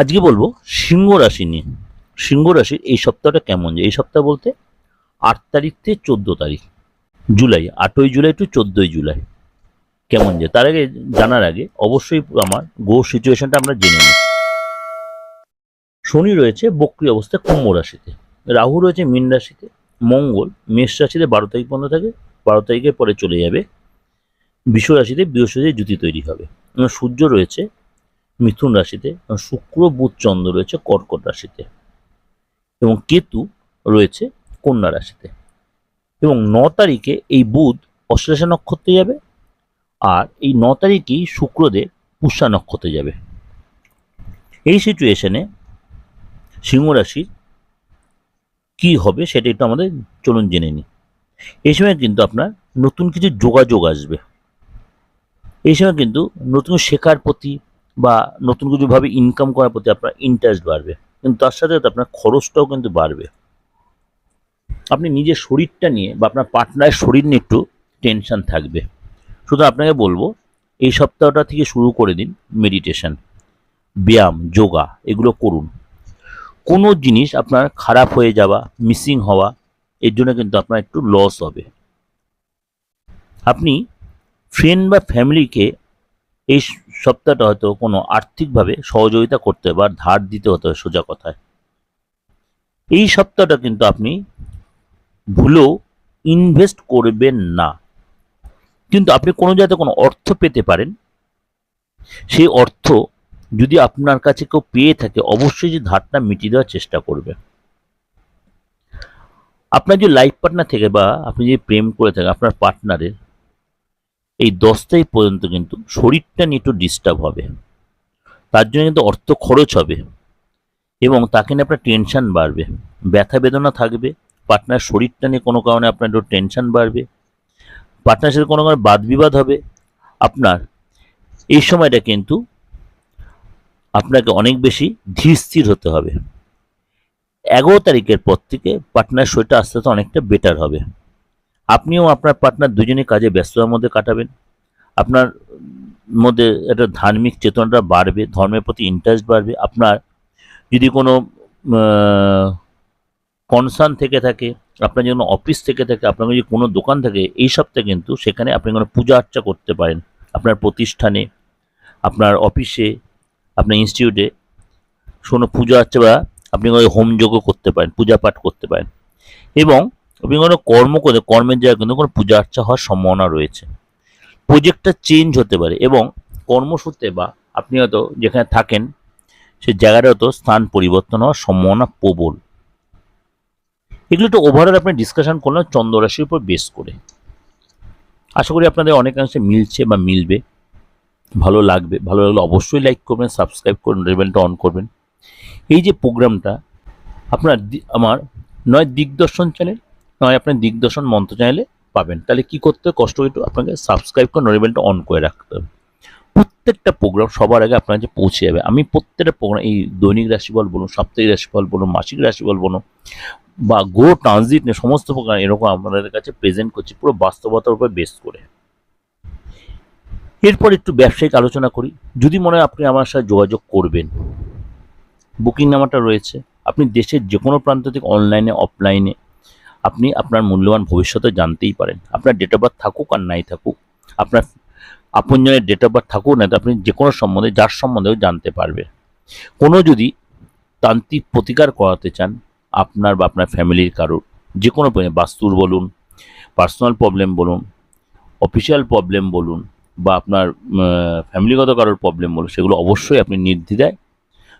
আজকে বলব সিংহ রাশি নিয়ে। সিংহ রাশির এই সপ্তাহটা কেমন যায় এই সপ্তাহ বলতে আট তারিখ থেকে চোদ্দ তারিখ। জুলাই, আটই জুলাই টু চোদ্দোই জুলাই। কেমন যায় তার আগে জানার আগে অবশ্যই আমার গো সিচুয়েশনটা আমরা জেনে নিই। শনি রয়েছে বক্রি অবস্থায় কুম্ভ রাশিতে। রাহু রয়েছে মীন রাশিতে। মঙ্গল মেষ রাশিতে বারো তারিখ পর্যন্ত থাকে, বারো তারিখের পরে চলে যাবে। বিশ্ব রাশিতে বৃহস্পতি জুতি তৈরি হবে। সূর্য রয়েছে মিথুন রাশিতে এবং শুক্র, বুধ, চন্দ্র রয়েছে কর্কট রাশিতে এবং কেতু রয়েছে কন্যা রাশিতে এবং ন তারিখে এই বুধ অশ্লেষা নক্ষত্রে যাবে আর এই ন তারিখেই শুক্রদেব পুষ্যা নক্ষত্রে যাবে। এই সিচুয়েশনে সিংহ রাশির কী হবে সেটা একটু আমাদের চলুন জেনে নিই। এই সময় কিন্তু আপনার নতুন কিছু যোগাযোগ আসবে। এই সময় কিন্তু নতুন শেখার প্রতি বা নতুন কিছুভাবে ইনকাম করার প্রতি আপনার ইন্টারেস্ট বাড়বে। কিন্তু তার সাথে সাথে আপনার খরচটাও কিন্তু বাড়বে। আপনি নিজের শরীরটা নিয়ে বা আপনার পার্টনারের শরীর নিয়ে একটু টেনশন থাকবে। শুধু আপনাকে বলব, এই সপ্তাহটা থেকে শুরু করে দিন মেডিটেশন ব্যায়াম, যোগা, এগুলো করুন। কোনো জিনিস আপনার খারাপ হয়ে যাওয়া মিসিং হওয়া, এর জন্য কিন্তু আপনার একটু লস হবে। আপনি ফ্রেন্ড বা ফ্যামিলিকে এই সপ্তাহটা হয়তো কোনো আর্থিকভাবে সহযোগিতা করতে বা ধার দিতে হতে হবে সোজা কথায়। এই সপ্তাহটা কিন্তু আপনি ভুলেও ইনভেস্ট করবেন না। কিন্তু আপনি কোনো যাতে কোনো অর্থ পেতে পারেন। সেই অর্থ যদি আপনার কাছে কেউ পেয়ে থাকে, অবশ্যই যে ধারটা মিটিয়ে দেওয়ার চেষ্টা করবে। আপনার যে লাইফ পার্টনার থেকে বা আপনি যে প্রেম করে থাকেন, আপনার পার্টনারের এই দশ তারিখ পর্যন্ত কিন্তু শরীরটা নিয়ে একটু ডিস্টার্ব হবে। তার জন্য কিন্তু অর্থ খরচ হবে এবং তাকে নিয়ে আপনার টেনশন বাড়বে। ব্যথা বেদনা থাকবে পার্টনার শরীরটা নিয়ে কোনো কারণে আপনার একটু টেনশন বাড়বে পার্টনার সাথে কোনো কারণে বাদ বিবাদ হবে। আপনার এই সময়টা কিন্তু আপনাকে অনেক বেশি ধীর স্থির হতে হবে। এগারো তারিখের পর থেকে পার্টনার শরীরটা আস্তে আস্তে অনেকটা বেটার হবে। আপনিও আপনার পার্টনার দুজনে কাজে ব্যস্ততার মধ্যে কাটাবেন। আপনার মধ্যে একটা ধার্মিক চেতনাটা বাড়বে, ধর্মের প্রতি ইন্টারেস্ট বাড়বে। আপনার যদি কোনো কনসার্ন থেকে থাকে, আপনার যদি কোনো অফিস থেকে থাকে, আপনার যদি কোনো দোকান থাকে, এই সপ্তাহে কিন্তু সেখানে আপনি কোনো পূজা আর্চা করতে পারেন। আপনার প্রতিষ্ঠানে, আপনার অফিসে আপনার ইনস্টিটিউটে কোনো পূজা আর্চা বা আপনি কোনো হোমযজ্ঞ করতে পারেন, পূজা পাঠ করতে পারেন। এবং আপনি কর্ম করে, কর্মের জায়গায় কিন্তু কোনো পূজা আর্চা হওয়ার সম্ভাবনা রয়েছে। প্রজেক্টটা চেঞ্জ হতে পারে এবং কর্মসূত্রে বা আপনি হয়তো যেখানে থাকেন, সে জায়গাটা হয়তো স্থান পরিবর্তন হওয়ার সম্ভাবনা প্রবল। এগুলো একটু ওভারঅল আপনি ডিসকাশন করলেন চন্দ্ররাশির উপর বেস করে। আশা করি আপনাদের অনেকাংশে মিলছে বা মিলবে। ভালো লাগবে, ভালো লাগলে অবশ্যই লাইক করবেন সাবস্ক্রাইব করবেন রেবেলটা অন করবেন। এই যে প্রোগ্রামটা আপনার আমার নয় দিগদর্শন চ্যানেল নয় আপনি দিগদর্শন মন্ত্র চ্যানেলে পাবেন। তাহলে কি করতে হবে? কষ্ট একটু আপনাকে সাবস্ক্রাইব করে নোটিফিকেশনটা অন করে রাখতে হবে। প্রত্যেকটা প্রোগ্রাম সবার আগে আপনার কাছে পৌঁছে যাবে। আমি প্রত্যেকটা প্রোগ্রাম এই দৈনিক রাশিফল বলুন, সাপ্তাহিক রাশিফল বলুন, মাসিক রাশিফল বলুন, বা গো ট্রানজিট নিয়ে সমস্ত প্রোগ্রাম এরকম আপনাদের কাছে প্রেজেন্ট করছি, পুরো বাস্তবতার উপর বেস করে। এরপর একটু ব্যবসায়িক আলোচনা করি। যদি মনে হয় আপনি আমার সাথে যোগাযোগ করবেন বুকিং নাম্বারটা রয়েছে। আপনি দেশের যে কোনো প্রান্ত থেকে অনলাইনে অফলাইনে আপনি আপনার মূল্যবান ভবিষ্যতে জানতেই পারেন। আপনার ডেট অফ বার্থ থাকুক আর নাই থাকুক, আপনার আপনজনের ডেট অফ বার্থ থাকুক না আপনি যে কোনো সম্বন্ধে, যার সম্বন্ধেও জানতে পারবে। কোনো যদি তান্ত্রিক প্রতিকার করাতে চান, আপনার বা আপনার ফ্যামিলির কারোর যে কোনো বাস্তুর বলুন পার্সোনাল প্রবলেম বলুন অফিসিয়াল প্রবলেম বলুন, বা আপনার ফ্যামিলিগত কারোর প্রবলেম বলুন, সেগুলো অবশ্যই আপনি নির্দ্বিধায়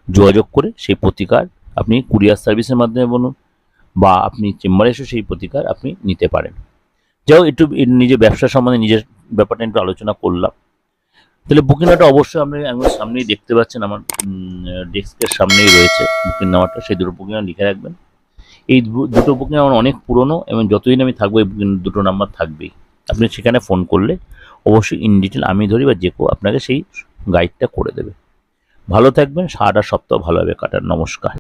যোগাযোগ করে সেই প্রতিকার আপনি কুরিয়ার সার্ভিসের মাধ্যমে বলুন বা আপনি চেম্বারে এসে সেই প্রতিকার আপনি নিতে পারেন। যাও একটু নিজের ব্যবসা সম্বন্ধে নিজের ব্যাপারটা একটু আলোচনা করলাম। তাহলে বুকিং নাম্বারটা অবশ্যই আপনি একদম সামনেই দেখতে পাচ্ছেন, আমার ডেস্কের সামনেই রয়েছে বুকিং নাম্বারটা সেই দুটো বুকিং লিখে রাখবেন। এই দুটো বুকিং আমার অনেক পুরনো এবং যতদিন আমি থাকব এই booking দুটো নাম্বার থাকবেই। আপনি সেখানে ফোন করলে অবশ্যই ইন ডিটেল আমি ধরি বা যে কেউ আপনাকে সেই গাইডটা করে দেবে। ভালো থাকবেন, সারাটা সপ্তাহ ভালোভাবে কাটান। নমস্কার।